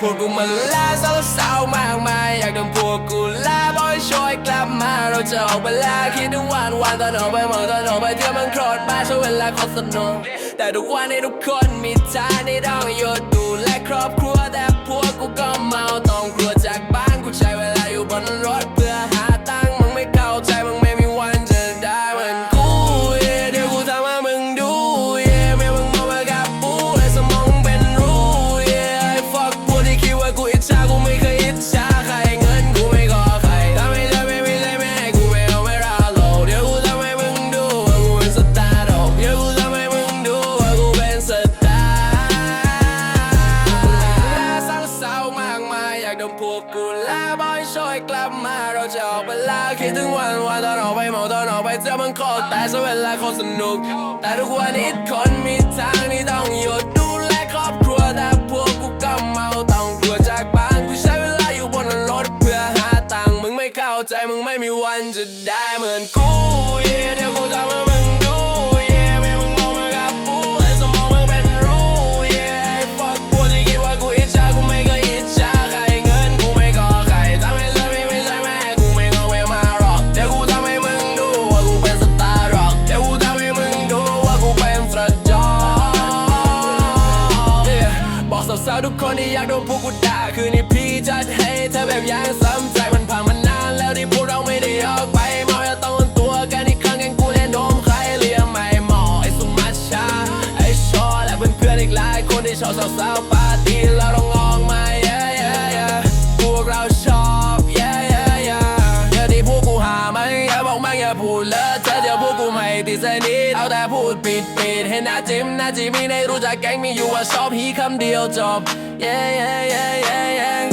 กูมันลาสาวสาวๆมากมายอยากโดนพวกกูลาบอยช่วยกลับมา เราจะออกไปลาคิดถึงวันวันตอนออกไปมองตอนออกไปเที่ยวมันโคตรบ้าช่วงเวลาคอสนุกแต่ทุกวันนี้ทุกคนมีทางที่ต้ กโดนพวกกูลาบอยช่วยกลับมาเราจะออกไปลาคิดถึงวันวันตอนออกไปเมาตอนออกไปเที่ยวมันโคตรแต่สเวลาโคตรสนุก แต่ทุกวันนี้คนมีทางที่ต้องหยุดดูแลครอบครัวแต่พวกกูก็เมาต้องกลัวจากบ้านกูใช้เวลาอยู่บนรถเพื่อหาตังค์มึงไม่เข้าใจมึงไม่มีวันจะได้เหมือนกูาวทุกคนที่อยากโดนพวกกูด่าคืนนี้พี่จัดให้เธอแบบอยังซ้ำใจมันผ่านมานานแล้วที่พวกเราไม่ได้ออกไปเมาอยต้องตัวกันอีกครั้งแกงกูแน่นโดมใครเลียไม่หมอไอ้สุมาชาไอ้ชอและเพื่อนๆอีกหลายคนที่ชอบสาวๆปาร์ตี้เราต้องออกมา yeah yeah yeah พวกเราชอบ ติดสนิทเอาแต่พูดปิดปิดเห็นหน้าจิ้มหน้าจิมีในรู้จักแก๊งมีอยู่ว่าชอบฮีคำเดียวจบ yeah yeah yeah yeah yeah